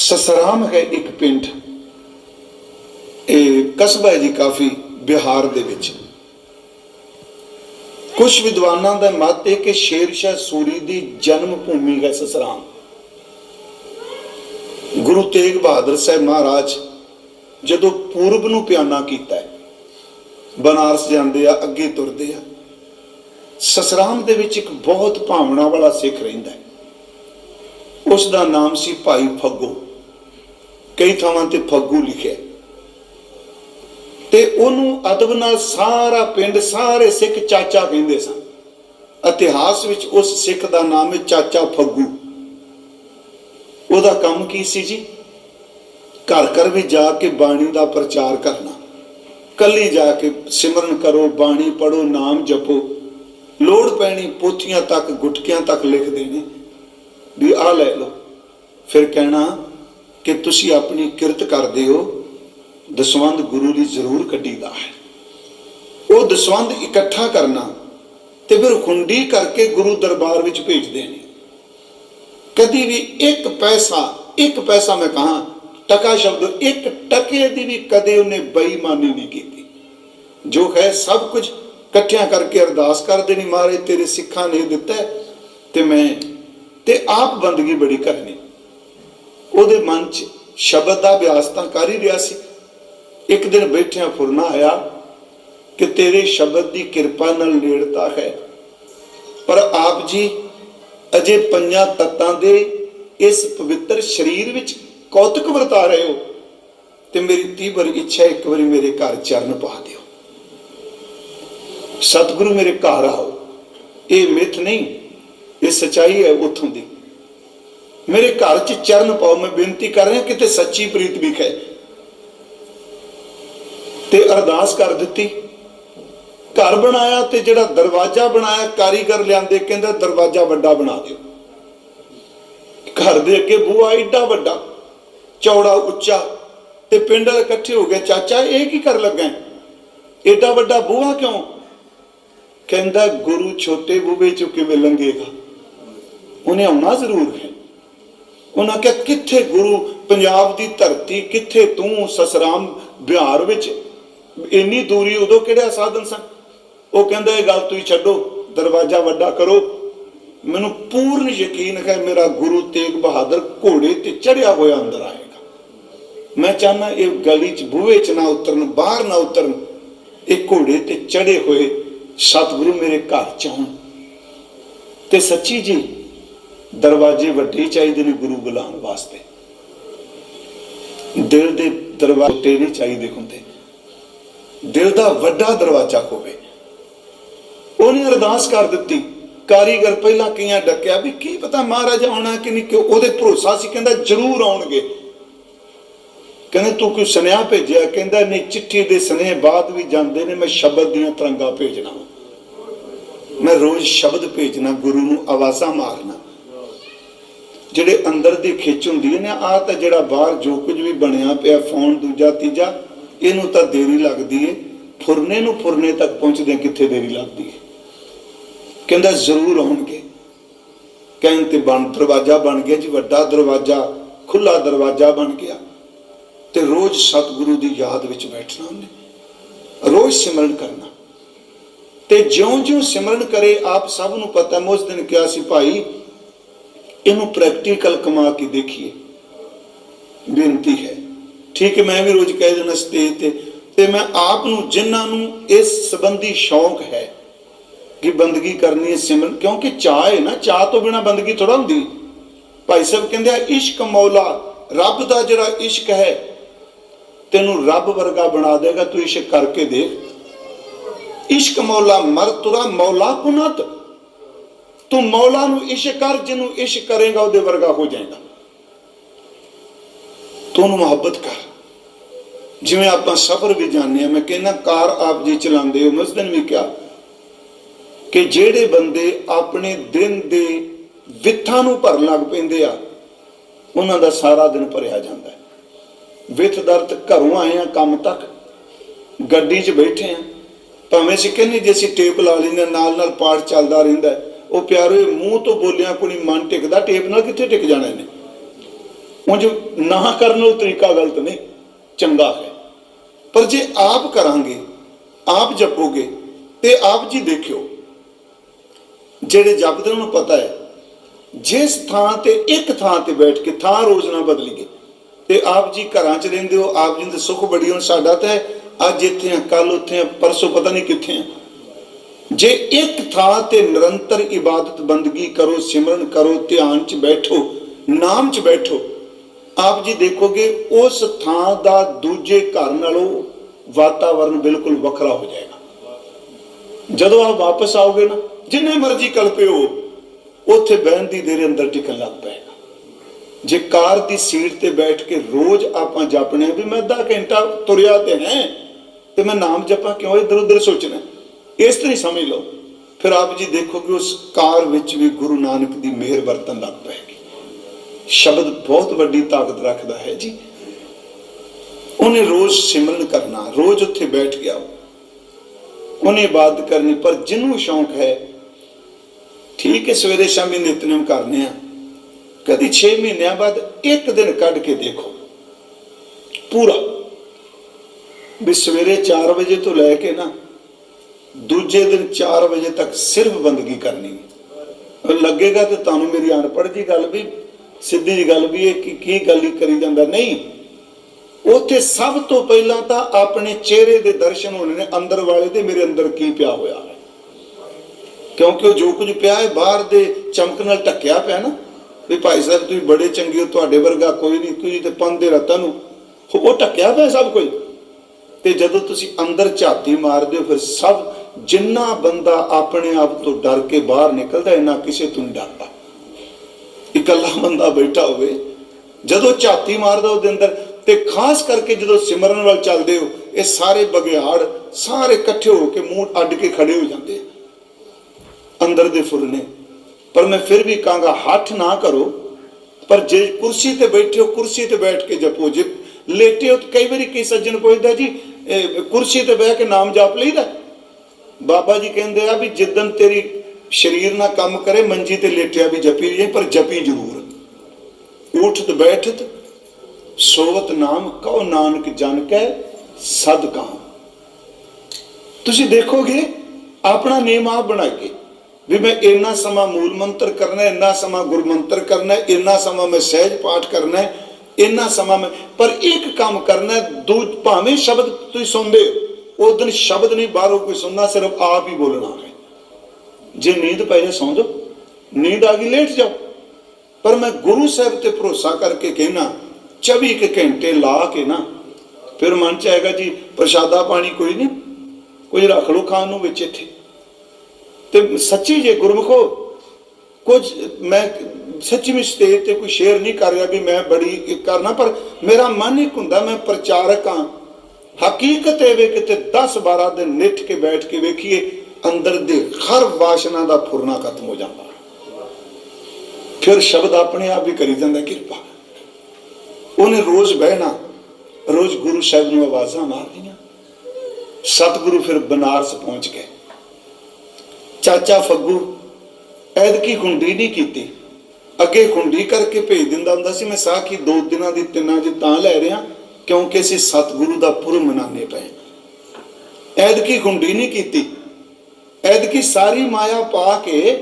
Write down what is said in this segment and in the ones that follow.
ਸਸਰਾਮ ਹੈ ਇੱਕ ਪਿੰਡ। ਇਹ ਕਸਬਾ ਹੈ ਜੀ ਕਾਫੀ ਬਿਹਾਰ ਦੇ ਵਿੱਚ। ਕੁਝ ਵਿਦਵਾਨਾਂ ਦਾ ਮਤ ਹੈ ਕਿ ਸ਼ੇਰ ਸ਼ਾਹ ਸੂਰੀ ਦੀ ਜਨਮ ਭੂਮੀ ਹੈ ਸਸਰਾਮ। ਗੁਰੂ ਤੇਗ ਬਹਾਦਰ ਸਾਹਿਬ ਮਹਾਰਾਜ ਜਦੋਂ ਪੂਰਬ ਨੂੰ ਪਿਆਨਾ ਕੀਤਾ ਬਨਾਰਸ ਜਾਂਦੇ ਆ, ਅੱਗੇ ਤੁਰਦੇ ਆ, ਸਸਰਾਮ ਦੇ ਵਿੱਚ ਇੱਕ ਬਹੁਤ ਭਾਵਨਾ ਵਾਲਾ ਸਿੱਖ ਰਹਿੰਦਾ ਹੈ। ਉਸ ਦਾ ਨਾਮ ਸੀ ਭਾਈ ਫੱਗੋ। ਕਈ ਥਾਵਾਂ ਤੇ ਫੱਗੂ ਲਿਖਿਆ। ਤੇ ਉਹਨੂੰ ਅਦਬ ਨਾਲ ਸਾਰਾ ਪਿੰਡ, ਸਾਰੇ ਸਿੱਖ ਚਾਚਾ ਕਹਿੰਦੇ ਸਨ। ਇਤਿਹਾਸ ਵਿੱਚ ਉਸ ਸਿੱਖ ਦਾ ਨਾਮ ਹੈ ਚਾਚਾ ਫੱਗੂ। ਉਹਦਾ ਕੰਮ ਕੀ ਸੀ ਜੀ? ਘਰ ਘਰ ਵੀ ਜਾ ਕੇ ਬਾਣੀ ਦਾ ਪ੍ਰਚਾਰ ਕਰਨਾ। ਕੱਲੀ ਜਾ ਕੇ ਸਿਮਰਨ ਕਰੋ, ਬਾਣੀ ਪੜੋ ਨਾਮ ਜਪੋ। ਲੋੜ ਪੈਣੀ ਪੋਥੀਆਂ ਤੱਕ, ਗੁਟਕਿਆਂ ਤੱਕ ਲਿਖ ਦੇਣੇ ਵੀ ਆ ਲੈ ਲਓ। ਫਿਰ ਕਹਿਣਾ ਕਿ ਤੁਸੀਂ ਆਪਣੀ ਕਿਰਤ ਕਰਦੇ ਹੋ ਦਸਵੰਦ ਗੁਰੂ ਲਈ ਜ਼ਰੂਰ ਕੱਢੀਦਾ ਹੈ। ਉਹ ਦਸਵੰਦ ਇਕੱਠਾ ਕਰਨਾ ਤੇ ਫਿਰ ਖੁੰਡੀ ਕਰਕੇ ਗੁਰੂ ਦਰਬਾਰ ਵਿੱਚ ਭੇਜ ਦੇਣੀ ਕਦੀ ਵੀ ਇੱਕ ਪੈਸਾ ਇੱਕ ਪੈਸਾ ਮੈਂ ਕਹਾ, ਟਕਾ ਸ਼ਬਦ ਇੱਕ ਟਕੇ ਦੀ ਵੀ ਕਦੇ ਉਹਨੇ ਬੇਈਮਾਨੀ ਨਹੀਂ ਕੀਤੀ। ਜੋ ਹੈ ਸਭ ਕੁਝ ਇਕੱਠਿਆਂ ਕਰਕੇ ਅਰਦਾਸ ਕਰ ਦੇਣੀ, ਮਹਾਰਾਜ, ਤੇਰੇ ਸਿੱਖਾਂ ਨੇ ਦਿੱਤਾ ਤੇ ਮੈਂ, ਤੇ ਆਪ ਬੰਦਗੀ ਬੜੀ ਕਰਨੀ ਉਹਦੇ ਮਨ 'ਚ ਸ਼ਬਦ ਦਾ ਅਭਿਆਸ ਤਾਂ ਕਰ ਹੀ ਰਿਹਾ ਸੀ। ਇੱਕ ਦਿਨ ਬੈਠਿਆਂ ਫੁਰਨਾ ਆਇਆ ਕਿ ਤੇਰੇ ਸ਼ਬਦ ਦੀ ਕਿਰਪਾ ਨਾਲ ਨੇੜਤਾ ਹੈ। ਪਰ ਆਪ ਜੀ ਅਜੇ ਪੰਜਾਂ ਤੱਤਾਂ ਦੇ ਇਸ ਪਵਿੱਤਰ ਸਰੀਰ ਵਿੱਚ ਕੌਤਕ ਵਰਤਾ ਰਹੇ ਹੋ ਤੇ ਮੇਰੀ ਤੀਬਰ ਇੱਛਾ ਇੱਕ ਵਾਰੀ ਮੇਰੇ ਘਰ ਚਰਨ ਪਾ ਦਿਓ। ਸਤਿਗੁਰੂ ਮੇਰੇ ਘਰ ਆਓ। ਇਹ ਮਿੱਥ ਨਹੀਂ, ਇਹ ਸਚਾਈ ਹੈ ਉਥੋਂ ਦੀ। ਮੇਰੇ ਘਰ 'ਚ ਚਰਨ ਪਾਓ, ਮੈਂ ਬੇਨਤੀ ਕਰ ਰਿਹਾ ਕਿਤੇ ਸੱਚੀ ਪ੍ਰੀਤ ਵਿਖੇ। ਤੇ ਅਰਦਾਸ ਕਰ ਦਿੱਤੀ। ਘਰ ਬਣਾਇਆ ਤੇ ਜਿਹੜਾ ਦਰਵਾਜ਼ਾ ਬਣਾਇਆ, ਕਾਰੀਗਰ ਲਿਆਂਦੇ, ਕਹਿੰਦਾ ਦਰਵਾਜ਼ਾ ਵੱਡਾ ਬਣਾ ਦਿਓ। ਘਰ ਦੇ ਅੱਗੇ ਬੂਹਾ ਏਡਾ ਵੱਡਾ, ਚੌੜਾ, ਉੱਚਾ ਤੇ ਪਿੰਡ ਵਾਲੇ ਇਕੱਠੇ ਹੋ ਗਏ। ਚਾਚਾ, ਇਹ ਕੀ ਕਰ ਲੱਗਾ? ਏਡਾ ਵੱਡਾ ਬੂਹਾ ਕਿਉਂ? ਕਹਿੰਦਾ, ਗੁਰੂ ਛੋਟੇ ਬੂਹੇ ਚੋਂ ਕਿਵੇਂ ਲੰਘੇਗਾ? ਉਹਨੇ ਆਉਣਾ ਜ਼ਰੂਰ ਹੈ। ਉਹਨਾਂ ਕਿਹਾ, ਕਿੱਥੇ ਗੁਰੂ ਪੰਜਾਬ ਦੀ ਧਰਤੀ, ਕਿੱਥੇ ਤੂੰ ਸਸਰਾਮ ਬਿਹਾਰ ਵਿੱਚ? ਇੰਨੀ ਦੂਰੀ ਉਦੋਂ ਕਿਹੜਾ ਸਾਧਨ ਸਨ? ਉਹ ਕਹਿੰਦਾ, ਇਹ ਗੱਲ ਤੁਸੀਂ ਛੱਡੋ, ਦਰਵਾਜ਼ਾ ਵੱਡਾ ਕਰੋ। ਮੈਨੂੰ ਪੂਰਨ ਯਕੀਨ ਹੈ, ਮੇਰਾ ਗੁਰੂ ਤੇਗ ਬਹਾਦਰ ਘੋੜੇ ਤੇ ਚੜਿਆ ਹੋਇਆ ਅੰਦਰ ਆਏਗਾ। ਮੈਂ ਚਾਹਨਾ ਇਹ ਗਲੀ ਚ ਬੂਹੇ ਚ ਨਾ ਉਤਰਨ, ਬਾਹਰ ਨਾ ਉਤਰਨ। ਇਹ ਘੋੜੇ ਤੇ ਚੜੇ ਹੋਏ ਸਤਿਗੁਰੂ ਮੇਰੇ ਘਰ ਚ ਆਉਣ। ਤੇ ਸੱਚੀ ਜੀ ਦਰਵਾਜ਼ੇ ਵੱਡੇ ਚਾਹੀਦੇ ਨੇ ਗੁਰੂ ਬੁਲਾਉਣ ਵਾਸਤੇ। ਦਿਲ ਦੇ ਦਰਵਾਜ਼ੇ ਨਹੀਂ ਚਾਹੀਦੇ ਹੁੰਦੇ। ਦਿਲ ਦਾ ਵੱਡਾ ਦਰਵਾਜ਼ਾ ਹੋਵੇ। ਉਹਨੇ ਅਰਦਾਸ ਕਰ ਦਿੱਤੀ। ਕਾਰੀਗਰ ਪਹਿਲਾਂ ਕਈਆਂ ਡੱਕਿਆ ਵੀ ਕੀ ਪਤਾ ਮਹਾਰਾਜ ਆਉਣਾ ਕਿ ਨਹੀਂ, ਕਿਉਂ ਉਹਦੇ ਭਰੋਸਾ ਸੀ, ਕਹਿੰਦਾ ਜ਼ਰੂਰ ਆਉਣਗੇ। ਕਹਿੰਦੇ, ਤੂੰ ਕੋਈ ਸੁਨੇਹਾ ਭੇਜਿਆ? ਕਹਿੰਦਾ, ਨਹੀਂ, ਚਿੱਠੀ ਦੇ ਸੁਨੇਹੇ ਬਾਅਦ ਵੀ ਜਾਂਦੇ ਨੇ, ਮੈਂ ਸ਼ਬਦ ਦੀਆਂ ਤਰੰਗਾਂ ਭੇਜਣਾ। ਮੈਂ ਰੋਜ਼ ਸ਼ਬਦ ਭੇਜਣਾ, ਗੁਰੂ ਨੂੰ ਆਵਾਜ਼ਾਂ ਮਾਰਨਾ। ਜਿਹੜੇ ਅੰਦਰ ਦੀ ਖਿੱਚ ਹੁੰਦੀ ਹੈ ਨਾ ਆ ਤਾਂ ਜਿਹੜਾ ਬਾਹਰ ਜੋ ਕੁਝ ਵੀ ਬਣਿਆ ਪਿਆ ਫੋਨ ਦੂਜਾ ਤੀਜਾ, ਇਹਨੂੰ ਤਾਂ ਦੇਰੀ ਲੱਗਦੀ ਏ ਫੁਰਨੇ ਨੂੰ ਫੁਰਨੇ ਤੱਕ ਪਹੁੰਚਦੇ ਕਿੱਥੇ ਦੇਰੀ ਲੱਗਦੀ ਏ ਕਹਿੰਦਾ ਜ਼ਰੂਰ ਆਉਣਗੇ। ਕਹਿਣ ਤੇ ਬਣ ਦਰਵਾਜ਼ਾ ਬਣ ਗਿਆ ਜੀ, ਵੱਡਾ ਦਰਵਾਜ਼ਾ ਖੁੱਲਾ ਦਰਵਾਜ਼ਾ ਬਣ ਗਿਆ। ਤੇ ਰੋਜ਼ ਸਤਿਗੁਰੂ ਦੀ ਯਾਦ ਵਿੱਚ ਬੈਠਣਾ ਉਹਨੇ। ਰੋਜ਼ ਸਿਮਰਨ ਕਰਨਾ। ਤੇ ਜਿਉਂ-ਜਿਉਂ ਸਿਮਰਨ ਕਰੇ, ਆਪ ਸਭ ਨੂੰ ਪਤਾ, ਮੈਂ ਉਸ ਦਿਨ ਕਿਹਾ ਸੀ, ਭਾਈ ਇਹਨੂੰ ਪ੍ਰੈਕਟੀਕਲ ਕਮਾ ਕੇ ਦੇਖੀਏ। ਬੇਨਤੀ ਹੈ। ਠੀਕ ਹੈ, ਮੈਂ ਵੀ ਰੋਜ਼ ਕਹਿ ਦੇਣਾ ਸਟੇਜ ਤੇ ਤੇ ਮੈਂ ਆਪ ਨੂੰ, ਜਿਨ੍ਹਾਂ ਨੂੰ ਇਸ ਸੰਬੰਧੀ ਸ਼ੌਂਕ ਹੈ ਕਿ ਬੰਦਗੀ ਕਰਨੀ ਹੈ ਸਿਮਰਨ, ਕਿਉਂਕਿ ਚਾਹ ਹੈ ਨਾ, ਚਾਹ ਤੋਂ ਬਿਨਾ ਬੰਦਗੀ ਥੋੜਾ ਹੁੰਦੀ। ਭਾਈ ਸਾਹਿਬ ਕਹਿੰਦੇ ਆ, ਇਸ਼ਕ ਮੌਲਾ, ਰੱਬ ਦਾ ਜਿਹੜਾ ਇਸ਼ਕ ਹੈ, ਤੈਨੂੰ ਰੱਬ ਵਰਗਾ ਬਣਾ ਦੇਗਾ, ਤੂੰ ਇਸ਼ਕ ਕਰਕੇ ਦੇਖ। ਇਸ਼ਕ ਮੌਲਾ ਮਰ ਤੁਰਾ, ਮੌਲਾ ਕੁਨਤ। ਤੂੰ ਮੌਲਾ ਨੂੰ ਇਸ਼ਕ ਕਰ ਜਿਹਨੂੰ ਇਸ਼ਕ ਕਰੇਗਾ ਉਹਦੇ ਵਰਗਾ ਹੋ ਜਾਏਗਾ। ਤੂੰ ਉਹਨੂੰ ਮੁਹੱਬਤ ਕਰ। ਜਿਵੇਂ ਆਪਾਂ ਸਫ਼ਰ ਵੀ ਜਾਂਦੇ ਆ ਮੈਂ ਕਹਿੰਦਾ ਕਾਰ ਆਪ ਜੀ ਚਲਾਉਂਦੇ ਹੋ ਮਸਦਨ ਵੀ ਕਿਹਾ ਕਿ ਜਿਹੜੇ ਬੰਦੇ ਆਪਣੇ ਦਿਨ ਦੇ ਵਿਥਾਂ ਨੂੰ ਭਰਨ ਲੱਗ ਪੈਂਦੇ ਆ ਉਹਨਾਂ ਦਾ ਸਾਰਾ ਦਿਨ ਭਰਿਆ ਜਾਂਦਾ ਹੈ। ਵਿਥ ਦਰਦ ਘਰੋਂ ਆਏ ਆ ਕੰਮ ਤੱਕ। ਗੱਡੀ 'ਚ ਬੈਠੇ ਆ ਭਾਵੇਂ ਅਸੀਂ ਕਹਿੰਦੇ ਜੇ ਅਸੀਂ ਟੇਪ ਲਾ ਲੈਂਦੇ ਹਾਂ, ਨਾਲ ਨਾਲ ਪਾਠ ਚੱਲਦਾ ਰਹਿੰਦਾ ਹੈ। ਉਹ ਪਿਆਰੇ ਮੂੰਹ ਤੋਂ ਬੋਲਿਆ ਕੋਈ ਮਨ ਟਿਕਦਾ ਟੇਪ ਨਾਲ ਕਿੱਥੇ ਟਿਕ ਜਾਣਾ ਇਹਨੇ ਉਂਝ ਨਾ ਕਰਨ ਉਹ ਤਰੀਕਾ ਗਲਤ ਨਹੀਂ ਚੰਗਾ ਹੈ। ਪਰ ਜੇ ਆਪ ਕਰਾਂਗੇ ਆਪ ਜਪੋਗੇ ਤੇ ਆਪ ਜੀ ਦੇਖਿਓ ਜਿਹੜੇ ਜਪਦੇ ਉਹਨਾਂ ਨੂੰ ਪਤਾ ਹੈ ਜਿਸ ਥਾਂ ਤੇ ਇੱਕ ਥਾਂ ਤੇ ਬੈਠ ਕੇ ਥਾਂ ਰੋਜ਼ ਨਾ ਬਦਲੀਏ ਤੇ ਆਪ ਜੀ ਘਰਾਂ 'ਚ ਰਹਿੰਦੇ ਹੋ ਆਪ ਜੀ ਦੇ ਸੁੱਖ ਬੜੀ ਹੁਣ ਸਾਡਾ ਤਾਂ ਹੈ, ਅੱਜ ਇੱਥੇ ਆ ਕੱਲ ਉੱਥੇ ਆ ਪਰਸੋਂ ਪਤਾ ਨਹੀਂ ਕਿੱਥੇ ਆ। ਜੇ ਇੱਕ ਥਾਂ ਤੇ ਨਿਰੰਤਰ ਇਬਾਦਤ ਬੰਦਗੀ ਕਰੋ, ਸਿਮਰਨ ਕਰੋ, ਧਿਆਨ 'ਚ ਬੈਠੋ, ਨਾਮ 'ਚ ਬੈਠੋ, ਆਪ ਜੀ ਦੇਖੋਗੇ ਉਸ ਥਾਂ ਦਾ ਦੂਜੇ ਘਰ ਨਾਲੋਂ ਵਾਤਾਵਰਣ ਬਿਲਕੁਲ ਵੱਖਰਾ ਹੋ ਜਾਏਗਾ। ਜਦੋਂ ਆਪ ਵਾਪਸ ਆਓਗੇ ਨਾ, ਜਿੰਨੇ ਮਰਜ਼ੀ ਕਲਪੇ ਹੋ ਉੱਥੇ ਬਹਿਣ ਦੀ ਦੇਰ ਅੰਦਰ ਟਿਕਣ ਲੱਗ ਪਏਗਾ। ਜੇ ਕਾਰ ਦੀ ਸੀਟ ਤੇ ਬੈਠ ਕੇ ਰੋਜ਼ ਆਪਾਂ ਜਪਣੇ ਵੀ ਮੈਂ ਅੱਧਾ ਘੰਟਾ ਤੁਰਿਆ ਤੇ ਹੈ, ਤੇ ਮੈਂ ਨਾਮ ਜਪਾਂ, ਕਿਉਂ ਇਧਰ ਉਧਰ ਸੋਚਣਾ ਇਸ ਤਰ੍ਹਾਂ ਹੀ ਸਮਝ ਲਓ। ਫਿਰ ਆਪ ਜੀ ਦੇਖੋ ਕਿ ਉਸ ਕਾਰ ਵਿੱਚ ਵੀ ਗੁਰੂ ਨਾਨਕ ਦੀ ਮਿਹਰ ਵਰਤਨ ਲੱਗ ਪਏਗੀ ਸ਼ਬਦ ਬਹੁਤ ਵੱਡੀ ਤਾਕਤ ਰੱਖਦਾ ਹੈ ਜੀ। ਉਹਨੇ ਰੋਜ਼ ਸਿਮਰਨ ਕਰਨਾ, ਰੋਜ਼ ਉੱਥੇ ਬੈਠ ਗਿਆ। ਉਹਨੇ ਬਾਤ ਕਰਨੀ, ਪਰ ਜਿਹਨੂੰ ਸ਼ੌਂਕ ਹੈ, ਠੀਕ ਹੈ, ਸਵੇਰੇ ਸ਼ਾਮੀ ਨਿਤਨੇਮ ਕਰਨੇ ਆ। ਕਦੀ 6 ਮਹੀਨਿਆਂ ਬਾਅਦ ਇੱਕ ਦਿਨ ਕੱਢ ਕੇ ਦੇਖੋ। ਪੂਰਾ। ਵੀ ਸਵੇਰੇ 4 ਵਜੇ ਤੋਂ ਲੈ ਕੇ ਨਾ ਦੂਜੇ ਦਿਨ 4 ਵਜੇ ਤੱਕ ਸਿਰਫ ਬੰਦਗੀ ਕਰਨੀ। ਲੱਗੇਗਾ ਤੇ ਤੁਹਾਨੂੰ ਮੇਰੀ ਅਨਪੜ੍ਹ ਦੀ ਗੱਲ ਵੀ, ਸਿੱਧੀ ਜੀ ਗੱਲ ਵੀ ਇਹ ਕੀ ਕੀ ਗੱਲ ਹੀ ਕਰੀ ਜਾਂਦਾ। ਨਹੀਂ, ਉੱਥੇ ਸਭ ਤੋਂ ਪਹਿਲਾਂ ਤਾਂ ਆਪਣੇ ਚਿਹਰੇ ਦੇ ਦਰਸ਼ਨ ਹੋਣੇ ਨੇ, ਅੰਦਰ ਵਾਲੇ ਦੇ, ਮੇਰੇ ਅੰਦਰ ਕੀ ਪਿਆ ਹੋਇਆ ਹੈ। ਕਿਉਂਕਿ ਉਹ ਜੋ ਕੁਝ ਪਿਆ ਹੈ, ਬਾਹਰ ਦੇ ਚਮਕ ਨਾਲ ਢੱਕਿਆ ਪਿਆ ਨਾ, ਵੀ ਭਾਈ ਸਾਹਿਬ ਤੁਸੀਂ ਬੜੇ ਚੰਗੇ ਹੋ, ਤੁਹਾਡੇ ਵਰਗਾ ਕੋਈ ਨਹੀਂ, ਤੁਸੀਂ ਤੇ ਪੰਨ ਦੇ ਨੂੰ, ਉਹ ਢੱਕਿਆ ਪਿਆ ਸਭ ਕੁਝ। ਤੇ ਜਦੋਂ ਤੁਸੀਂ ਅੰਦਰ ਝਾਤੀ ਮਾਰਦੇ ਹੋ, ਫਿਰ ਸਭ ਜਿੰਨਾ ਬੰਦਾ ਆਪਣੇ ਆਪ ਤੋਂ ਡਰ ਕੇ ਬਾਹਰ ਨਿਕਲਦਾ, ਇੰਨਾ ਕਿਸੇ ਤੋਂ ਨਹੀਂ ਡਰਦਾ। ਇਕੱਲਾ ਬੰਦਾ ਬੈਠਾ ਹੋਵੇ, ਜਦੋਂ ਝਾਤੀ ਮਾਰਦਾ ਉਹਦੇ ਅੰਦਰ, ਤੇ ਖਾਸ ਕਰਕੇ ਜਦੋਂ ਸਿਮਰਨ ਵੱਲ ਚੱਲਦੇ ਹੋ, ਇਹ ਸਾਰੇ ਬਗਿਆੜ ਸਾਰੇ ਇਕੱਠੇ ਹੋ ਕੇ ਮੂੰਹ ਅੱਡ ਕੇ ਖੜੇ ਹੋ ਜਾਂਦੇ ਅੰਦਰ ਦੇ ਫੁੱਲ ਨੇ। ਪਰ ਮੈਂ ਫਿਰ ਵੀ ਕਹਾਂਗਾ, ਹੱਥ ਨਾ ਕਰੋ। ਪਰ ਜੇ ਕੁਰਸੀ ਤੇ ਬੈਠੇ ਹੋ, ਕੁਰਸੀ ਤੇ ਬੈਠ ਕੇ ਜਪੋ। ਜੇ ਲੇਟੇ ਹੋ ਕਈ ਵਾਰੀ ਕਈ ਸੱਜਣ ਪੁੱਛਦਾ ਜੀ, ਇਹ ਕੁਰਸੀ ਤੇ ਬਹਿ ਕੇ ਨਾਮ ਜਪ ਲਈਦਾ? ਬਾਬਾ ਜੀ ਕਹਿੰਦੇ ਆ ਵੀ ਜਿੱਦਨ ਤੇਰੀ ਸਰੀਰ ਨਾਲ ਕੰਮ ਕਰੇ, ਮੰਜੀ ਤੇ ਲੇਟਿਆ ਵੀ ਜਪੀ ਜੇ ਪਰ ਜਪੀ ਜ਼ਰੂਰ। ਉਠਤ ਬੈਠਤ, ਸੋਵਤ ਨਾਮ ਕਉ ਨਾਨਕ ਜਨ ਕੈ ਸਦਕਾ ਤੁਸੀਂ ਦੇਖੋਗੇ, ਆਪਣਾ ਨੇਮ ਆਪ ਬਣਾ ਕੇ ਵੀ ਮੈਂ ਇੰਨਾ ਸਮਾਂ ਮੂਲ ਮੰਤਰ ਕਰਨਾ ਹੈ ਇੰਨਾ ਸਮਾਂ ਗੁਰ ਮੰਤਰ ਕਰਨਾ ਹੈ ਇੰਨਾ ਸਮਾਂ ਮੈਂ ਸਹਿਜ ਪਾਠ ਕਰਨਾ ਹੈ ਇੰਨਾ ਸਮਾਂ ਮੈਂ ਪਰ ਇੱਕ ਕੰਮ ਕਰਨਾ ਦੋ ਭਾਵੇਂ ਸ਼ਬਦ ਤੁਸੀਂ ਸੁਣਦੇ ਹੋ। ਉਸ ਦਿਨ ਸ਼ਬਦ ਨਹੀਂ, ਬਾਹਰੋਂ ਕੋਈ ਸੁਣਨਾ, ਸਿਰਫ ਆਪ ਹੀ ਬੋਲਣਾ ਹੈ। ਜੇ ਨੀਂਦ ਪੈ ਜਾ ਸੌਂ ਜਾਓ। ਨੀਂਦ ਆ ਗਈ, ਲੇਟ ਜਾਓ। ਪਰ ਮੈਂ ਗੁਰੂ ਸਾਹਿਬ ਤੇ ਭਰੋਸਾ ਕਰਕੇ ਕਹਿਣਾ 24 ਕੁ ਘੰਟੇ ਲਾ ਕੇ ਨਾ, ਫਿਰ ਮਨ ਚ ਆਏਗਾ, ਜੀ, ਪ੍ਰਸ਼ਾਦਾ ਪਾਣੀ ਕੋਈ ਨਹੀਂ, ਕੋਈ ਰੱਖ ਲਓ ਖਾਣ ਨੂੰ ਵਿੱਚ ਇੱਥੇ। ਤੇ ਸੱਚੀ ਜੇ ਗੁਰਮਖੋ, ਕੁਝ ਮੈਂ ਸੱਚੀ ਵਿੱਚ ਸਟੇਜ ਤੇ ਕੋਈ ਸ਼ੇਅਰ ਨਹੀਂ ਕਰ ਰਿਹਾ ਵੀ ਮੈਂ ਬੜੀ ਕਰਨਾ, ਪਰ ਮੇਰਾ ਮਨ ਇੱਕ ਹੁੰਦਾ, ਮੈਂ ਪ੍ਰਚਾਰਕ ਹਾਂ। ਹਕੀਕਤ ਇਹ ਵੇ ਕਿਤੇ 10 12 ਦਿਨ ਨਿੱਠ ਕੇ ਬੈਠ ਕੇ ਵੇਖੀਏ, ਅੰਦਰ ਦੇ ਹਰ ਵਾਸ਼ਨਾ ਦਾ ਫੁਰਨਾ ਖਤਮ ਹੋ ਜਾਂਦਾ। ਫਿਰ ਸ਼ਬਦ ਆਪਣੇ ਆਪ ਹੀ ਕਰੀ ਜਾਂਦਾ, ਕਿਰਪਾ। ਉਹਨੇ ਰੋਜ਼ ਬਹਿਣਾ, ਰੋਜ਼ ਗੁਰੂ ਸਾਹਿਬ ਨੂੰ ਆਵਾਜ਼ਾਂ ਮਾਰਦੀਆਂ ਸਤਿਗੁਰੂ ਫਿਰ ਬਨਾਰਸ ਪਹੁੰਚ ਗਏ। ਚਾਚਾ ਫੱਗੂ ਐਦਕੀ ਖੁੰਡੀ ਨਹੀਂ ਕੀਤੀ। ਅੱਗੇ ਖੁੰਡੀ ਕਰਕੇ ਭੇਜ ਦਿੰਦਾ ਹੁੰਦਾ ਸੀ, ਮੈਂ ਸਾਖੀ ਦੋ ਦਿਨਾਂ ਦੀ ਤਿੰਨਾਂ ਦੀ ਤਾਂ ਲੈ ਰਿਹਾ। ਕਿਉਂਕਿ ਅਸੀਂ ਸਤਿਗੁਰੂ ਦਾ ਪੁਰਬ ਮਨਾਉਂਦੇ ਪਏ ਐਦਕੀ ਖੁੰਡੀ ਨਹੀਂ ਕੀਤੀ। ਐਦਕੀ ਸਾਰੀ ਮਾਇਆ ਪਾ ਕੇ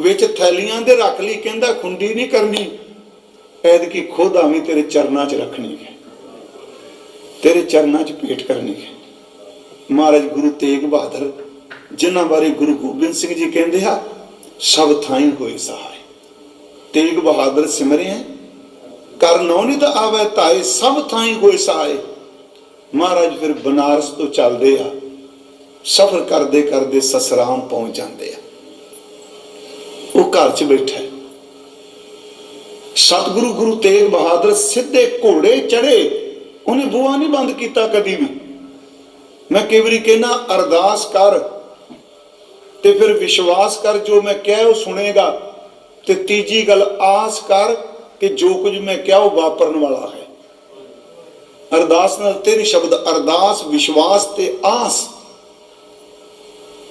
ਵਿੱਚ ਥੈਲੀਆਂ ਦੇ ਰੱਖ ਲਈ, ਕਹਿੰਦਾ ਖੁੰਡੀ ਨਹੀਂ ਕਰਨੀ। ਐਦਕੀ ਖੁਦ ਆਵੀਂ ਤੇਰੇ ਚਰਨਾਂ 'ਚ ਰੱਖਣੀ ਹੈ। ਤੇਰੇ ਚਰਨਾਂ 'ਚ ਭੇਟ ਕਰਨੀ ਹੈ। ਮਹਾਰਾਜ ਗੁਰੂ ਤੇਗ ਬਹਾਦਰ, ਜਿਨ੍ਹਾਂ ਬਾਰੇ ਗੁਰੂ ਗੋਬਿੰਦ ਸਿੰਘ ਜੀ ਕਹਿੰਦੇ ਆ, ਸਭ ਥਾਈਂ ਹੋਏ ਸਹਾਇ ਤੇਗ ਬਹਾਦਰ ਸਿਮਰਿਆ ਕਰ ਤਾਂ ਆਵੇ ਤਾਏ, ਸਭ ਥਾਈ ਹੋਏ ਸਹਾਇ ਮਹਾਰਾਜ ਫਿਰ ਬਨਾਰਸ ਤੋਂ ਚੱਲਦੇ ਆ। ਸਫ਼ਰ ਕਰਦੇ ਕਰਦੇ ਸਸਰਾਮ ਪਹੁੰਚ ਜਾਂਦੇ ਆ। ਉਹ ਘਰ 'ਚ ਬੈਠਾ ਹੈ। ਸਤਿਗੁਰੂ ਗੁਰੂ ਤੇਗ ਬਹਾਦਰ ਸਿੱਧੇ ਘੋੜੇ ਚੜੇ ਉਹਨੇ ਬੂਹਾ ਨਹੀਂ ਬੰਦ ਕੀਤਾ ਕਦੀ ਵੀ। ਮੈਂ ਕਈ ਵਾਰੀ ਕਹਿਣਾ ਅਰਦਾਸ ਕਰ। ਤੇ ਫਿਰ ਵਿਸ਼ਵਾਸ ਕਰ, ਜੋ ਮੈਂ ਕਹਿ ਉਹ ਸੁਣੇਗਾ। ਤੇ ਤੀਜੀ ਗੱਲ, ਆਸ ਕਰ। ਕਿ ਜੋ ਕੁਝ ਮੈਂ ਕਿਹਾ ਉਹ ਵਾਪਰਨ ਵਾਲਾ ਹੈ। ਅਰਦਾਸ ਨਾਲ ਤੇਰੀ ਸ਼ਬਦ, ਅਰਦਾਸ, ਵਿਸ਼ਵਾਸ ਤੇ ਆਸ।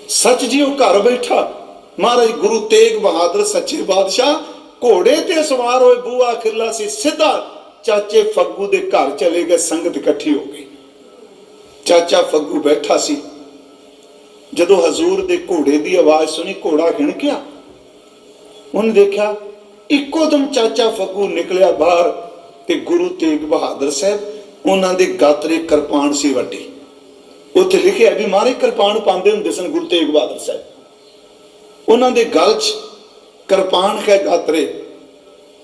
ਸੱਚ ਜੀ ਉਹ ਘਰ ਬੈਠਾ। ਮਹਾਰਾਜ ਗੁਰੂ ਤੇਗ ਬਹਾਦਰ, ਸੱਚੇ ਬਾਦਸ਼ਾਹ, ਘੋੜੇ ਤੇ ਸਵਾਰ ਹੋਏ ਬੂਆ ਖਿਰਲਾ ਸੀ। ਸਿੱਧਾ ਚਾਚੇ ਫੱਗੂ ਦੇ ਘਰ ਚਲੇ ਗਏ, ਸੰਗਤ ਇਕੱਠੀ ਹੋ ਗਈ। ਚਾਚਾ ਫੱਗੂ ਬੈਠਾ ਸੀ। ਜਦੋਂ ਹਜ਼ੂਰ ਦੇ ਘੋੜੇ ਦੀ ਆਵਾਜ਼ ਸੁਣੀ, ਘੋੜਾ ਖਿਣਕਿਆ। ਉਹਨੇ ਦੇਖਿਆ ਇੱਕੋ ਦਮ ਚਾਚਾ ਫੱਗੂ ਨਿਕਲਿਆ ਬਾਹਰ ਤੇ ਗੁਰੂ ਤੇਗ ਬਹਾਦਰ ਸਾਹਿਬ ਉਹਨਾਂ ਦੇ ਗਾਤਰੇ ਕਿਰਪਾਨ ਸੀ ਵੱਡੀ ਉੱਥੇ ਲਿਖਿਆ ਵੀ ਮਾਰੇ ਕਿਰਪਾਨ ਪਾਉਂਦੇ ਹੁੰਦੇ ਸਨ ਗੁਰੂ ਤੇਗ ਬਹਾਦਰ ਸਾਹਿਬ। ਉਹਨਾਂ ਦੇ ਗਲ 'ਚ ਕਿਰਪਾਨ ਹੈ ਗਾਤਰੇ।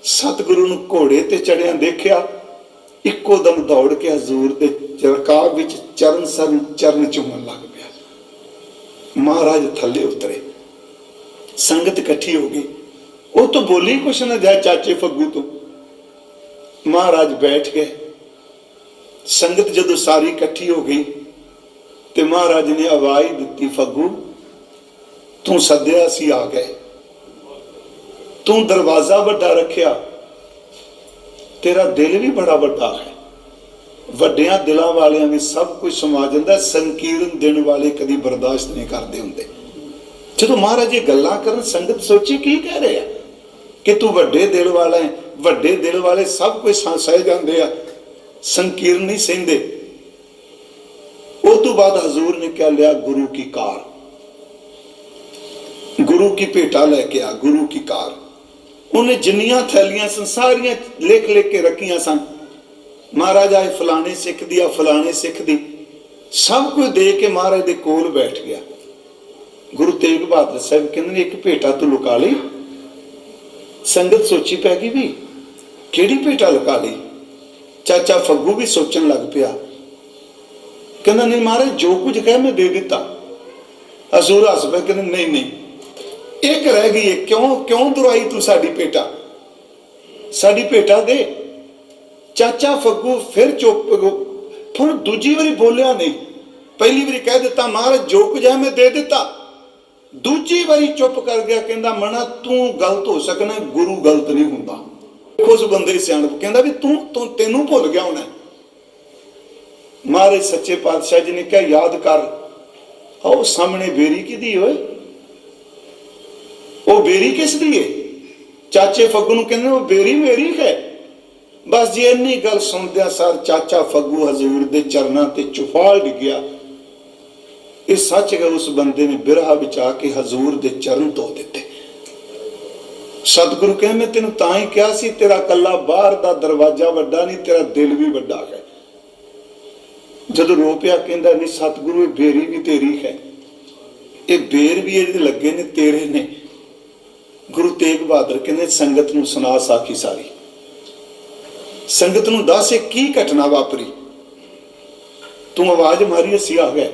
ਸਤਿਗੁਰੂ ਨੂੰ ਘੋੜੇ ਤੇ ਚੜਿਆ ਦੇਖਿਆ। ਇੱਕੋ ਦਮ ਦੌੜ ਕੇ ਹਜ਼ੂਰ ਦੇ ਚਰਕਾਬ ਵਿੱਚ ਚਰਨ ਸਰਨ ਚਰਨ ਚੁੰਮਣ ਲੱਗ ਪਿਆ। ਮਹਾਰਾਜ ਥੱਲੇ ਉਤਰੇ। ਸੰਗਤ ਇਕੱਠੀ ਹੋ ਗਈ। ਉਹ ਤਾਂ ਬੋਲੀ ਕੁਛ ਨਾ ਜਾਏ, ਚਾਚੇ ਫੱਗੂ ਤੋਂ। ਮਹਾਰਾਜ ਬੈਠ ਗਏ। ਸੰਗਤ ਜਦੋਂ ਸਾਰੀ ਇਕੱਠੀ ਹੋ ਗਈ ਤੇ ਮਹਾਰਾਜ ਨੇ ਆਵਾਜ਼ ਦਿੱਤੀ, ਫੱਗੂ, ਤੂੰ ਸੱਦਿਆ ਸੀ, ਆ ਗਏ। ਤੂੰ ਦਰਵਾਜ਼ਾ ਵੱਡਾ ਰੱਖਿਆ। ਤੇਰਾ ਦਿਲ ਵੀ ਬੜਾ ਵੱਡਾ ਹੈ। ਵੱਡਿਆਂ ਦਿਲਾਂ ਵਾਲਿਆਂ ਵੀ ਸਭ ਕੁਝ ਸਮਾ ਜਾਂਦਾ ਸੰਕੀਰਨ ਦੇਣ ਵਾਲੇ ਕਦੀ ਬਰਦਾਸ਼ਤ ਨਹੀਂ ਕਰਦੇ ਹੁੰਦੇ। ਜਦੋਂ ਮਹਾਰਾਜ ਇਹ ਗੱਲਾਂ ਕਰਨ, ਸੰਗਤ ਸੋਚੀ, ਕੀ ਕਹਿ ਰਹੇ? ਆ ਕਿ ਤੂੰ ਵੱਡੇ ਦਿਲ ਵਾਲਾ ਹੈ, ਵੱਡੇ ਦਿਲ ਵਾਲੇ ਸਭ ਕੁਝ ਸਹਿ ਜਾਂਦੇ ਆ, ਸੰਕੀਰਨ ਨਹੀਂ ਸਹਿੰਦੇ। ਉਹ ਤੋਂ ਬਾਅਦ ਹਜ਼ੂਰ ਨੇ ਕਿਹਾ, ਲਿਆ ਗੁਰੂ ਕੀ ਕਾਰ। ਗੁਰੂ ਕੀ ਭੇਟਾ ਲੈ ਕੇ ਆ, ਗੁਰੂ ਕੀ ਕਾਰ। ਉਹਨੇ ਜਿੰਨੀਆਂ ਥੈਲੀਆਂ ਸਨ, ਸਾਰੀਆਂ ਲਿਖ ਲਿਖ ਕੇ ਰੱਖੀਆਂ ਸਨ। ਮਹਾਰਾਜ ਆਏ ਫਲਾਣੇ ਸਿੱਖ ਦੀ ਆ ਫਲਾਣੇ ਸਿੱਖ ਦੀ। ਸਭ ਕੁਝ ਦੇ ਕੇ ਮਹਾਰਾਜ ਦੇ ਕੋਲ ਬੈਠ ਗਿਆ। ਗੁਰੂ ਤੇਗ ਬਹਾਦਰ ਸਾਹਿਬ ਕਹਿੰਦੇ ਨੇ, ਇੱਕ ਭੇਟਾ ਤੂੰ ਲੁਕਾ ਲਈ। ਸੰਗਤ ਸੋਚੀ ਪੈ ਗਈ ਵੀ ਕਿਹੜੀ ਭੇਟਾ ਲੁਕਾ ਲਈ? ਚਾਚਾ ਫੱਗੂ ਵੀ ਸੋਚਣ ਲੱਗ ਪਿਆ। ਕਹਿੰਦਾ, ਨਹੀਂ ਮਹਾਰਾਜ, ਜੋ ਕੁਝ ਕਹਿ ਮੈਂ ਦੇ ਦਿੱਤਾ। ਹਜ਼ੂਰ ਹੱਸ ਪਿਆ ਕਹਿੰਦਾ, ਨਹੀਂ ਨਹੀਂ। ਇੱਕ ਰਹਿ ਗਈ ਹੈ ਕਿਉਂ ਕਿਉਂ ਦੁਰਾਈ ਤੂੰ ਸਾਡੀ ਭੇਟਾ? ਸਾਡੀ ਭੇਟਾ ਦੇ। ਚਾਚਾ ਫੱਗੂ ਫਿਰ ਚੁੱਪ ਹੋ ਫਿਰ ਦੂਜੀ ਵਾਰੀ ਬੋਲਿਆ, ਨਹੀਂ। ਪਹਿਲੀ ਵਾਰੀ ਕਹਿ ਦਿੱਤਾ, ਮਹਾਰਾਜ, ਜੋ ਕੁਝ ਹੈ ਮੈਂ ਦੇ ਦਿੱਤਾ ਦੂਜੀ ਵਾਰੀ ਚੁੱਪ ਕਰ ਗਿਆ, ਕਹਿੰਦਾ ਮਣਾ ਤੂੰ ਗਲਤ ਹੋ ਸਕਣਾ, ਗੁਰੂ ਗਲਤ ਨਹੀਂ ਹੁੰਦਾ। ਉਸ ਬੰਦੇ ਦੀ ਸਿਆਣਪ, ਕਹਿੰਦਾ ਵੀ ਤੂੰ ਤੂੰ, ਤੈਨੂੰ ਭੁੱਲ ਗਿਆ ਹੋਣਾ। ਮਹਾਰਾਜ ਸੱਚੇ ਪਾਤਸ਼ਾਹ ਜੀ ਨੇ ਕਿਹਾ, ਯਾਦ ਕਰ। ਆਓ ਸਾਹਮਣੇ ਬੇਰੀ ਕਿਹਦੀ ਓਏ? ਉਹ ਬੇਰੀ ਕਿਸ ਦੀ ਏ? ਚਾਚੇ ਫੱਗੂ ਨੂੰ ਕਹਿੰਦੇ, ਉਹ ਬੇਰੀ ਮੇਰੀ ਹੈ। ਬਸ ਜੀ, ਇੰਨੀ ਗੱਲ ਸੁਣਦਿਆਂ ਸਾਰ ਚਾਚਾ ਫੱਗੂ ਹਜ਼ੂਰ ਦੇ ਚਰਨਾਂ ਤੇ ਚੁਫਾਲ ਡਿੱਗਿਆ। ਇਹ ਸੱਚ ਹੈ ਉਸ ਬੰਦੇ ਨੇ ਬਿਰਹਾ ਵਿਚਾ ਕੇ ਹਜ਼ੂਰ ਦੇ ਚਰਨ ਧੋ ਦਿੱਤੇ। ਸਤਿਗੁਰੂ ਕਹਿੰਦੇ ਮੈਂ ਤੈਨੂੰ ਤਾਂ ਹੀ ਕਿਹਾ ਸੀ, ਤੇਰਾ ਕੱਲਾ ਬਾਹਰ ਦਾ ਦਰਵਾਜ਼ਾ ਵੱਡਾ ਨਹੀਂ, ਤੇਰਾ ਦਿਲ ਵੀ ਵੱਡਾ ਹੈ। ਜਦੋਂ ਰੋ ਪਿਆ ਕਹਿੰਦਾ, ਨਹੀਂ, ਸਤਿਗੁਰੂ, ਇਹ ਬੇਰੀ ਵੀ ਤੇਰੀ ਹੈ। ਇਹ ਬੇਰ ਵੀ ਇਹਦੇ ਲੱਗੇ ਨੇ, ਤੇਰੇ ਨੇ। ਗੁਰੂ ਤੇਗ ਬਹਾਦਰ ਕਹਿੰਦੇ, ਸੰਗਤ ਨੂੰ ਸੁਣਾ ਸਾਖੀ ਸਾਰੀ। ਸੰਗਤ ਨੂੰ ਦੱਸ ਇਹ ਕੀ ਘਟਨਾ ਵਾਪਰੀ? ਤੂੰ ਆਵਾਜ਼ ਮਾਰੀ, ਅਸੀਂ ਆ ਗਏ।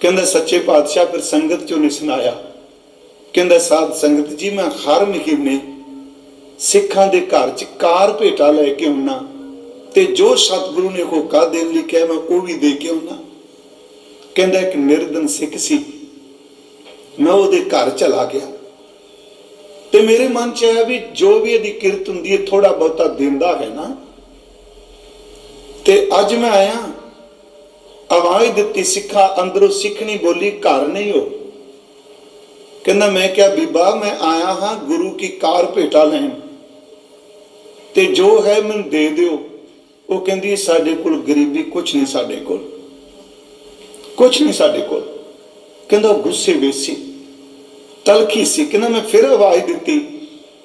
ਕਹਿੰਦਾ, ਸੱਚੇ ਪਾਤਸ਼ਾਹ ਫਿਰ ਸੰਗਤ ਚੋਂ ਨਹੀਂ ਸੁਣਾਇਆ ਕਹਿੰਦਾ, ਸਾਧ ਸੰਗਤ ਜੀ, ਮੈਂ ਹਰ ਮਹੀਨੇ ਸਿੱਖਾਂ ਦੇ ਘਰ ਚ ਕਾਰ ਭੇਟਾ ਲੈ ਕੇ ਆਉਣਾ ਤੇ ਜੋ ਸਤਿਗੁਰੂ ਨੇ ਹੋਕਾ ਦੇਣ ਲਈ ਕਿਹਾ, ਮੈਂ ਉਹ ਵੀ ਦੇ ਕੇ ਆਉਣਾ ਕਹਿੰਦਾ, ਇੱਕ ਨਿਰਦਨ ਸਿੱਖ ਸੀ। ਮੈਂ ਉਹਦੇ ਘਰ ਚਲਾ ਗਿਆ ਤੇ ਮੇਰੇ ਮਨ ਚ ਆਇਆ ਵੀ ਜੋ ਵੀ ਇਹਦੀ ਕਿਰਤ ਹੁੰਦੀ ਹੈ ਥੋੜਾ ਬਹੁਤਾ ਦਿੰਦਾ ਹੈ ਨਾ। ਤੇ ਅੱਜ ਮੈਂ ਆਇਆ ਆਵਾਜ਼ ਦਿੱਤੀ, ਸਿੱਖਾ ਅੰਦਰੋਂ ਸਿੱਖਣੀ ਬੋਲੀ, ਘਰ ਨਹੀਂ ਹੋ। ਕਹਿੰਦਾ, ਮੈਂ ਕਿਹਾ, ਬੀਬਾ, ਮੈਂ ਆਇਆ ਹਾਂ ਗੁਰੂ ਕੀ ਕਾਰ ਭੇਟਾ ਲੈਣ। ਤੇ ਜੋ ਹੈ ਮੈਨੂੰ ਦੇ ਦਿਓ। ਉਹ ਕਹਿੰਦੀ, ਸਾਡੇ ਕੋਲ ਗਰੀਬੀ ਕੁਛ ਨਹੀਂ ਸਾਡੇ ਕੋਲ। ਕੁਛ ਨਹੀਂ ਸਾਡੇ ਕੋਲ। ਕਹਿੰਦਾ, ਉਹ ਗੁੱਸੇ ਵਿੱਚ ਸੀ। ਤਲਖੀ ਸੀ। ਕਹਿੰਦਾ, ਮੈਂ ਫਿਰ ਆਵਾਜ਼ ਦਿੱਤੀ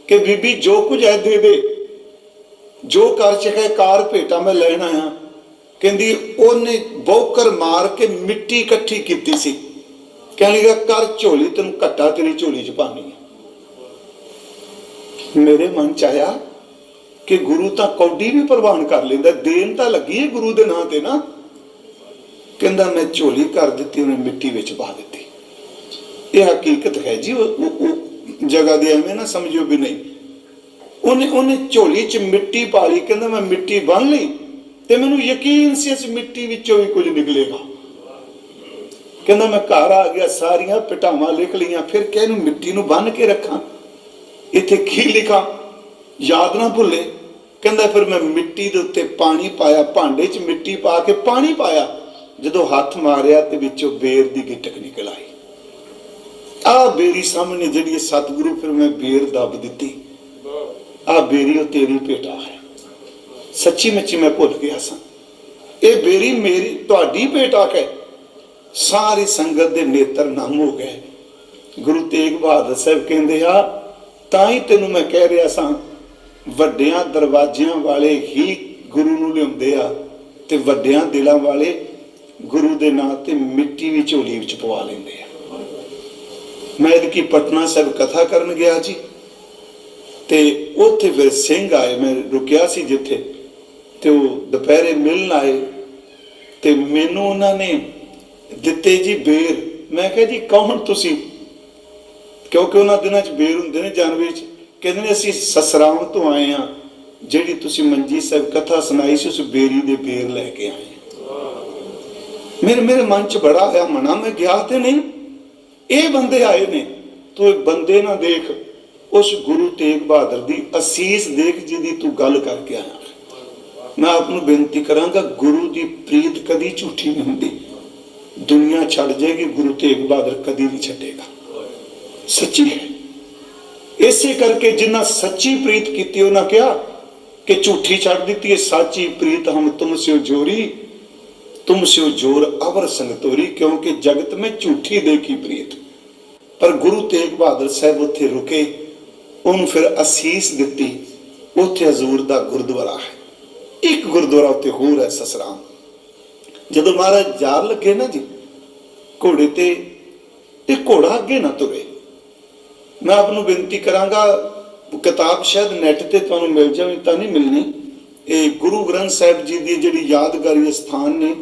ਕਿ ਬੀਬੀ, ਜੋ ਕੁਝ ਹੈ ਦੇ ਦੇ। ਜੋ ਕਰ ਚੁੱਕਾ ਕਾਰ ਭੇਟਾ ਮੈਂ ਲੈਣ ਆਇਆ। ਕਹਿੰਦੀ ਉਹਨੇ ਬੌਕਰ ਮਾਰ ਕੇ ਮਿੱਟੀ ਇਕੱਠੀ ਕੀਤੀ ਸੀ। ਕਹਿਣ ਲੱਗਾ, ਕਰ ਝੋਲੀ, ਤੈਨੂੰ ਘੱਟਾ ਤੇਰੀ ਝੋਲੀ ਚ ਪਾਣੀ ਹੈ ਮੇਰੇ ਮਨ ਚ ਆਇਆ ਕਿ ਗੁਰੂ ਤਾਂ ਕੌਡੀ ਵੀ ਪ੍ਰਵਾਨ ਕਰ ਲੈਂਦਾ, ਦੇਣ ਤਾਂ ਲੱਗੀ ਹੈ ਗੁਰੂ ਦੇ ਨਾਂ ਤੇ ਨਾ। ਕਹਿੰਦਾ, ਮੈਂ ਝੋਲੀ ਕਰ ਦਿੱਤੀ, ਉਹਨੇ ਮਿੱਟੀ ਵਿੱਚ ਪਾ ਦਿੱਤੀ। ਇਹ ਹਕੀਕਤ ਹੈ ਜੀ, ਉਹ ਜਗ੍ਹਾ ਦੇ ਐਵੇਂ ਨਾ ਸਮਝਿਓ ਵੀ ਨਹੀਂ। ਉਹਨੇ ਉਹਨੇ ਝੋਲੀ 'ਚ ਮਿੱਟੀ ਪਾ ਲਈ, ਕਹਿੰਦਾ, ਮੈਂ ਮਿੱਟੀ ਬੰਨ ਲਈ। ਤੇ ਮੈਨੂੰ ਯਕੀਨ ਸੀ ਇਸ ਮਿੱਟੀ ਵਿੱਚੋਂ ਵੀ ਕੁਝ ਨਿਕਲੇਗਾ। ਕਹਿੰਦਾ, ਮੈਂ ਘਰ ਆ ਗਿਆ, ਸਾਰੀਆਂ ਪਟਾਵਾਂ ਲਿਖ ਲਈਆਂ, ਫਿਰ ਕਿ ਇਹਨੂੰ ਮਿੱਟੀ ਨੂੰ ਬੰਨ ਕੇ ਰੱਖਾਂ? ਇੱਥੇ ਕੀ ਲਿਖਾਂ, ਯਾਦ ਨਾ ਭੁੱਲੇ। ਕਹਿੰਦਾ, ਫਿਰ ਮੈਂ ਮਿੱਟੀ ਦੇ ਉੱਤੇ ਪਾਣੀ ਪਾਇਆ, ਭਾਂਡੇ 'ਚ ਮਿੱਟੀ ਪਾ ਕੇ ਪਾਣੀ ਪਾਇਆ। ਜਦੋਂ ਹੱਥ ਮਾਰਿਆ ਤੇ ਵਿੱਚੋਂ ਬੇਰ ਦੀ ਗਿਟਕ ਨਿਕਲ ਆਈ। ਆ ਬੇਰੀ ਸਾਹਮਣੇ ਜਿਹੜੀ ਸਤਿਗੁਰੂ, ਫਿਰ ਮੈਂ ਬੇਰ ਦੱਬ ਦਿੱਤੀ। ਆ ਬੇਰੀ ਉਹ ਤੇਰੀ ਭੇਟਾ ਹੈ। ਸੱਚੀ ਮੁੱਚੀ ਮੈਂ ਭੁੱਲ ਗਿਆ ਸਾਂ। ਇਹ ਬੇਰੀ ਮੇਰੀ, ਤੁਹਾਡੀ ਬੇਟਾ ਹੈ ਸਾਰੀ ਸੰਗਤ ਦੇ ਨੇਤਰ ਨਮ ਹੋ ਗਏ। ਗੁਰੂ ਤੇਗ ਬਹਾਦਰ ਸਾਹਿਬ ਕਹਿੰਦੇ ਆ, ਤਾਂ ਹੀ ਤੈਨੂੰ ਮੈਂ ਕਹਿ ਰਿਹਾ ਸਾਂ, ਵੱਡਿਆਂ ਦਰਵਾਜ਼ਿਆਂ ਵਾਲੇ ਹੀ ਗੁਰੂ ਨੂੰ ਲਿਆਉਂਦੇ ਆ ਤੇ ਵੱਡਿਆਂ ਦਿਲਾਂ ਵਾਲੇ ਗੁਰੂ ਦੇ ਨਾਂ ਤੇ ਮਿੱਟੀ ਵੀ ਝੋਲੀ ਵਿੱਚ ਪਵਾ ਲੈਂਦੇ ਆ। ਮੈਂ ਇਹਦੀ ਪਟਨਾ ਸਾਹਿਬ ਕਥਾ ਕਰਨ ਗਿਆ ਜੀ। ਤੇ ਉੱਥੇ ਫਿਰ ਸਿੰਘ ਆਏ, ਮੈਂ ਰੁਕਿਆ ਸੀ ਜਿੱਥੇ। ਤੇ ਉਹ ਦੁਪਹਿਰੇ ਮਿਲਣ ਆਏ ਤੇ ਮੈਨੂੰ ਉਹਨਾਂ ਨੇ ਦਿੱਤੇ ਜੀ ਬੇਰ। ਮੈਂ ਕਿਹਾ ਜੀ, ਕੌਣ ਤੁਸੀਂ? ਕਿਉਂਕਿ ਉਹਨਾਂ ਦਿਨਾਂ 'ਚ ਬੇਰ ਹੁੰਦੇ ਨੇ ਜਨਵਰੀ 'ਚ। ਕਹਿੰਦੇ ਨੇ, ਅਸੀਂ ਸਸਰਾਮ ਤੋਂ ਆਏ ਆ ਜਿਹੜੀ ਤੁਸੀਂ ਮੰਜੀ ਸਾਹਿਬ ਕਥਾ ਸੁਣਾਈ ਸੀ, ਉਸ ਬੇਰੀ ਦੇ ਬੇਰ ਲੈ ਕੇ ਆਏ ਮੇਰੇ ਮੇਰੇ ਮਨ 'ਚ ਬੜਾ ਆਇਆ, ਮਨਾ, ਮੈਂ ਗਿਆ ਤੇ ਨਹੀਂ। ਇਹ ਬੰਦੇ ਆਏ ਨੇ, ਤੂੰ ਇਹ ਬੰਦੇ ਨਾ ਦੇਖ, ਉਸ ਗੁਰੂ ਤੇਗ ਬਹਾਦਰ ਦੀ ਅਸੀਸ ਦੇਖ, ਜਿਹਦੀ ਤੂੰ ਗੱਲ ਕਰਕੇ ਆਇਆ। ਮੈਂ ਆਪ ਨੂੰ ਬੇਨਤੀ ਕਰਾਂਗਾ, ਗੁਰੂ ਦੀ ਪ੍ਰੀਤ ਕਦੀ ਝੂਠੀ ਨਹੀਂ ਹੁੰਦੀ। ਦੁਨੀਆ ਛੱਡ ਜਾਏਗੀ ਗੁਰੂ ਤੇਗ ਬਹਾਦਰ ਕਦੀ ਨਹੀਂ ਛੱਡੇਗਾ। ਸੱਚੀ ਹੈ। ਇਸੇ ਕਰਕੇ ਜਿਨ੍ਹਾਂ ਸੱਚੀ ਪ੍ਰੀਤ ਕੀਤੀ, ਉਹਨਾਂ ਕਿਹਾ ਕਿ ਝੂਠੀ ਛੱਡ ਦਿੱਤੀ ਹੈ। ਸਾਚੀ ਪ੍ਰੀਤ ਹਮ ਤੁਮ ਸਿਓ ਜੋਰੀ, ਤੁਮ ਸਿਓ ਜੋਰ ਅਵਰ ਸੰਗ ਤੋਰੀ ਕਿਉਂਕਿ ਜਗਤ में ਝੂਠੀ ਦੇਖੀ ਪ੍ਰੀਤ। ਪਰ ਗੁਰੂ ਤੇਗ ਬਹਾਦਰ ਸਾਹਿਬ ਉੱਥੇ ਰੁਕੇ, ਉਹਨੂੰ ਫਿਰ ਅਸੀਸ ਦਿੱਤੀ। ਉੱਥੇ ਹਜ਼ੂਰ ਦਾ ਗੁਰਦੁਆਰਾ ਹੈ। ਇੱਕ ਗੁਰਦੁਆਰਾ ਉੱਤੇ ਹੋਰ ਹੈ ਸਸਰਾਮ। ਜਦੋਂ ਮਹਾਰਾਜ ਜਾਰ ਲੱਗੇ ਨਾ ਜੀ, ਘੋੜੇ ਤੇ ਤੇ ਘੋੜਾ ਅੱਗੇ ਨਾ ਤੁਰੇ। ਮੈਂ ਆਪ ਨੂੰ ਬੇਨਤੀ ਕਰਾਂਗਾ, ਕਿਤਾਬ ਸ਼ਾਇਦ ਨੈਟ ਤੇ ਤੁਹਾਨੂੰ ਮਿਲ ਜਾਵੇ, ਤਾਂ ਨਹੀਂ ਮਿਲਣੀ। ਇਹ ਗੁਰੂ ਗ੍ਰੰਥ ਸਾਹਿਬ ਜੀ ਦੀ ਜਿਹੜੀ ਯਾਦਗਾਰੀ ਸਥਾਨ ਨੇ,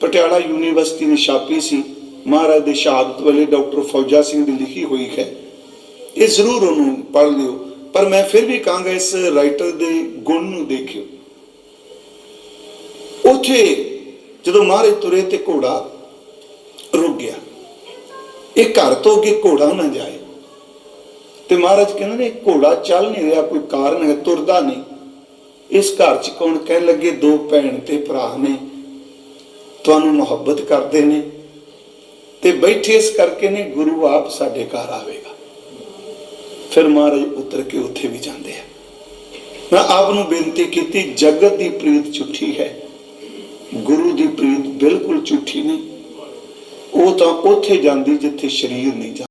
ਪਟਿਆਲਾ ਯੂਨੀਵਰਸਿਟੀ ਨੇ ਛਾਪੀ ਸੀ। ਮਹਾਰਾਜ ਦੇ ਸ਼ਹਾਦਤ ਵੇਲੇ ਡਾਕਟਰ ਫੌਜਾ ਸਿੰਘ ਦੀ ਲਿਖੀ ਹੋਈ ਹੈ। ਇਹ ਜ਼ਰੂਰ ਉਹਨੂੰ ਪੜ੍ਹ ਲਿਓ। ਪਰ ਮੈਂ ਫਿਰ ਵੀ ਕਹਾਂਗਾ, ਇਸ ਰਾਈਟਰ ਦੇ ਗੁਣ ਨੂੰ ਦੇਖਿਓ। ਉੱਥੇ ਜਦੋਂ ਮਹਾਰਾਜ ਤੁਰੇ ਤੇ ਘੋੜਾ ਰੁਕ ਗਿਆ। ਇਹ ਘਰ ਤੋਂ ਅੱਗੇ ਘੋੜਾ ਨਾ ਜਾਏ। ਤੇ ਮਹਾਰਾਜ ਕਹਿੰਦੇ ਨੇ, ਘੋੜਾ ਚੱਲ ਨਹੀਂ ਰਿਹਾ, ਕੋਈ ਕਾਰਨ ਹੈ, ਤੁਰਦਾ ਨਹੀਂ। ਇਸ ਘਰ ਚ ਕੌਣ ਕਹਿਣ ਲੱਗੇ, ਦੋ ਭੈਣ ਤੇ ਭਰਾ ਨੇ। ਤੁਹਾਨੂੰ ਮੁਹੱਬਤ ਕਰਦੇ ਨੇ। ਤੇ ਬੈਠੇ ਇਸ ਕਰਕੇ ਨੇ, ਗੁਰੂ ਆਪ ਸਾਡੇ ਘਰ ਆਵੇਗਾ। ਫਿਰ ਮਹਾਰਾਜ ਉਤਰ ਕੇ ਉੱਥੇ ਵੀ ਜਾਂਦੇ ਆ। ਮੈਂ ਆਪ ਨੂੰ ਬੇਨਤੀ ਕੀਤੀ, ਜਗਤ ਦੀ ਪ੍ਰੀਤ ਝੂਠੀ ਹੈ। ਗੁਰੂ ਦੀ ਪ੍ਰੀਤ ਬਿਲਕੁਲ ਝੂਠੀ ਨਹੀਂ। ਉਹ ਤਾਂ ਉੱਥੇ ਜਾਂਦੀ ਜਿੱਥੇ ਸਰੀਰ ਨਹੀਂ ਜਾਂਦਾ।